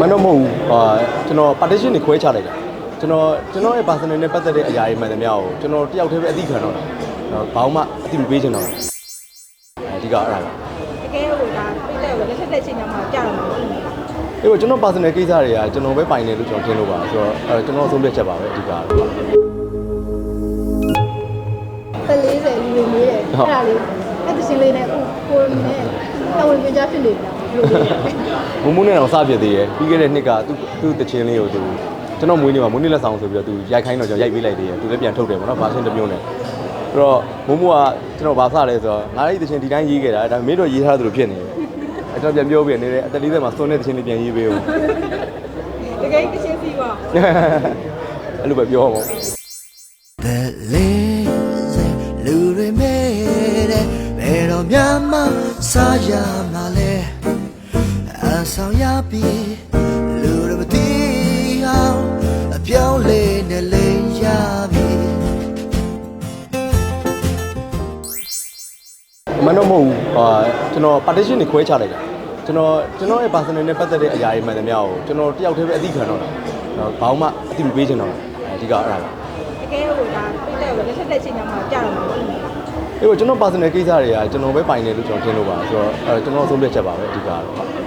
မန်တော့မဟုတ်ဘူးဟာကျွန်တော် partition တွေခွဲချလိုက်တာကျွန်တော်ကျွန်တော်ရဲ့ personal နဲ့ပတ်သက်တဲ့အရာတွေမှန်သမျှကိုကျွန်တော်တယောက်တည်းပဲအသိခံတော့တာဘာမှအသိမပေးချင်တော့ဘူးအဓိကအဲ့ဒါပဲတကယ်ဟိုဒါပြတဲ့ကိုလက်ထက်လက်ချင်းညမှာကြာတော့မှာဖြစ်နေတာအေးကျွန်တော် personal ကိစ္စတွေကကျွန်တော်ပဲပိုင်တယ်လို့ကျွန်တော်ထင်လို့ပါဆိုတော့အဲကျွန်တော်အဆုံးဖြတ်ချက်ပါပဲအဓိကတော့ပ40လူတွေမေးတယ်အဲ့ဒါလေးအဲ့တရှင်လေးနဲ့ကိုကိုနဲ့တော်ဝင်ကြဖြစ်နေတယ်လို့ မုံမုံနဲ့တော့စပြစ်သေးရယ်ပြီးခဲ့တဲ့နှစ်ကသူ့သူ့တချင်းလေးကိုသူကျွန်တော်မွေးနေ့မှာမွေးနေ့လက်ဆောင်ဆိုပြီးတော့သူရိုက်ခိုင်းတော့ကျွန်တော်ရိုက်ပေးလိုက်သေးရယ်သူလည်းပြန်ထုတ်တယ်ပေါ့နော်ဗာရှင်းတစ်မျိုးနဲ့အဲ့တော့မုံမုံကကျွန်တော်ဗာစလဲဆိုတော့ငါအဲ့ဒီတချင်းဒီတိုင်းရေးခဲ့တာဒါမင်းတို့ရေးထားသလိုဖြစ်နေတယ်အဲ့ကျွန်တော်ပြန်ပြောပြနေတယ်အသက်40မှာစွန်းတဲ့တချင်းလေးပြန်ရေးပေးဦးတကယ်တစ်ချင်းစီပါအဲ့လိုပဲပြောပါဦး The lazy လူတွေမဲတဲ့ဘယ်တော့မှမစားရမှာလဲအ ဆောင်ရပြီလူတွေမသိအောင်အပြောင်းလဲနဲ့လိမ်ရပြီမန်တော့မဟုတ်ဘူးဟာကျွန်တော် partition တွေခွဲချလိုက်တာကျွန်တော်ကျွန်တော်ရဲ့ personal နဲ့ပတ်သက်တဲ့အရာတွေမှန်သမျှကိုကျွန်တော်တယောက်တည်းပဲအသိခံတော့တာဘာမှအသိမပေးချင်တော့ဘူးအဓိကအဲ့ဒါပဲတကယ်ဟိုဒါပြတဲ့ကိုလက်ထက်လက်ချင်းညမှာကြာတော့မှာဖြစ်နေတာအေးကျွန်တော် personal ကိစ္စတွေကကျွန်တော်ပဲပိုင်တယ်လို့ကျွန်တော်ထင်လို့ပါဆိုတော့အဲကျွန်တော်အဆုံးဖြတ်ချက်ပါပဲအဓိကတော့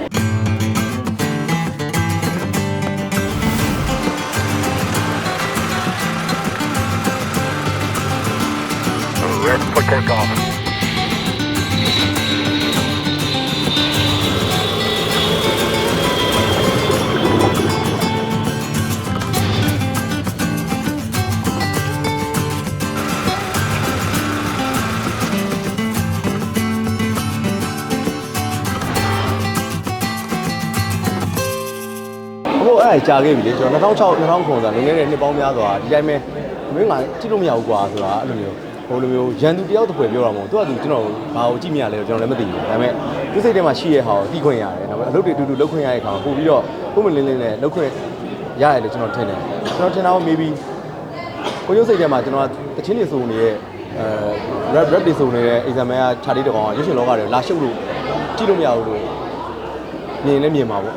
ဟိုအဲ့ဒါကြာခဲ့ပြီလေကျွန်တော်2006 2009ဆိုလွန်ခဲ့တဲ့နှစ်ပေါင်းများစွာဒီတိုင်းပဲမင်းကကြည့်လို့မရဘူးကွာဆိုတာအဲ့လိုမျိုး ဟိုလိုမျိုးရန်သူတယောက်တစ်ဖွဲ့ပြောတာမဟုတ်သူကသူကျွန်တော်ဘာကိုကြည့်မြရလဲကျွန်တော်လည်းမသိဘူးဒါပေမဲ့သူစိတ်ထဲမှာရှိရဲ့ဟာကိုသိခွင့်ရတယ်ဒါပေမဲ့အလုပ်တွေအတူတူလုပ်ခွင့်ရတဲ့ခါပို့ပြီးတော့ပုံမလင်းလင်းနဲ့လုပ်ခွင့်ရတယ်လို့ကျွန်တော်ထင်တယ်ကျွန်တော်ထင်တာက maybe ကိုရုပ်စိတ်ထဲမှာကျွန်တော်တချင်းတွေစုံနေတဲ့အဲ rap rap တွေစုံနေတဲ့ exam ကခြားလေးတစ်ကောင်ကရုပ်ရှင်လောကတွေလာရှုပ်လို့ကြည့်လို့မရဘူးလို့မြင်လည်းမြင်ပါပေါ့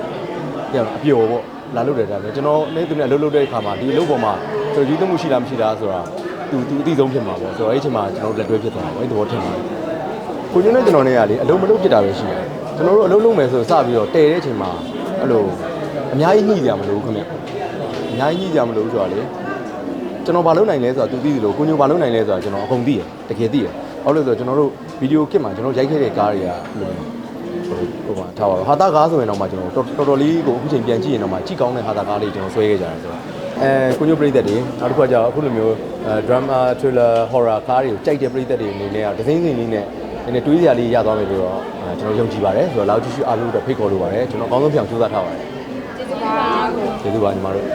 ပြန်အပျော်ပေါ့လာလို့တယ်ဒါပဲကျွန်တော်နေသူနဲ့အလုပ်လုပ်တဲ့အခါမှာဒီအလုပ်ပေါ်မှာကျွန်တော်ယူသွမှုရှိလားမရှိလားဆိုတာ သူသူအသိဆုံးဖြစ်မှာပေါ့ဆိုတော့အဲ့ဒီအချိန်မှာကျွန်တော်လက်တွဲဖြစ်သွားတာပေါ့အဲ့ဒီသဘောထင်ပါတယ်ကိုကျွန်းနဲ့ကျွန်တော်နဲ့ကလေအလုံးမလုံးဖြစ်တာပဲရှိတယ်ကျွန်တော်တို့အလုံးလုံးမယ်ဆိုစပြီးတော့တည်တဲ့အချိန်မှာအဲ့လိုအများကြီးညှိကြမလို့ခင်ဗျအများကြီးညှိကြမလို့ဆိုတာလေကျွန်တော်ဘာလုပ်နိုင်လဲဆိုတာသူသိတယ်လို့ကိုညိုဘာလုပ်နိုင်လဲဆိုတာကျွန်တော်အကုန်သိတယ်တကယ်သိတယ်ဟုတ်လို့ဆိုတော့ကျွန်တော်တို့ဗီဒီယိုကစ်မှာကျွန်တော်ရိုက်ခဲ့တဲ့ကားတွေကဘယ်လိုလဲဟိုပါထားပါတော့ဟာတာကားဆိုရင်တော့မှကျွန်တော်တော်တော်တော်လေးကိုအခုချိန်ပြန်ကြည့်ရင်တော့မှကြည့်ကောင်းတဲ့ဟာတာကားလေးကျွန်တော်ဆွဲခဲ့ကြတယ်ဆိုတော့ အဲကိုညိုပရိသတ်တွေနောက်တစ်ခါကျတော့အခုလိုမျိုးအဲ drama thriller horror ကားတွေကိုကြိုက်တဲ့ပရိသတ်တွေအနေနဲ့ကဒသိန်းစင်လေးနဲ့နည်းနည်းတွေးစရာလေးရသွားမယ်လို့တော့အဲကျွန်တော်ယုံကြည်ပါတယ်ဆိုတော့လောက်ကြည့်ရှုအားလုံးတော့ဖိတ်ခေါ်လိုပါတယ်ကျွန်တော်အကောင်းဆုံးပြောင်းစူးစမ်းထားပါတယ်ကျေးဇူးပါကိုကျေးဇူးပါညီမတို့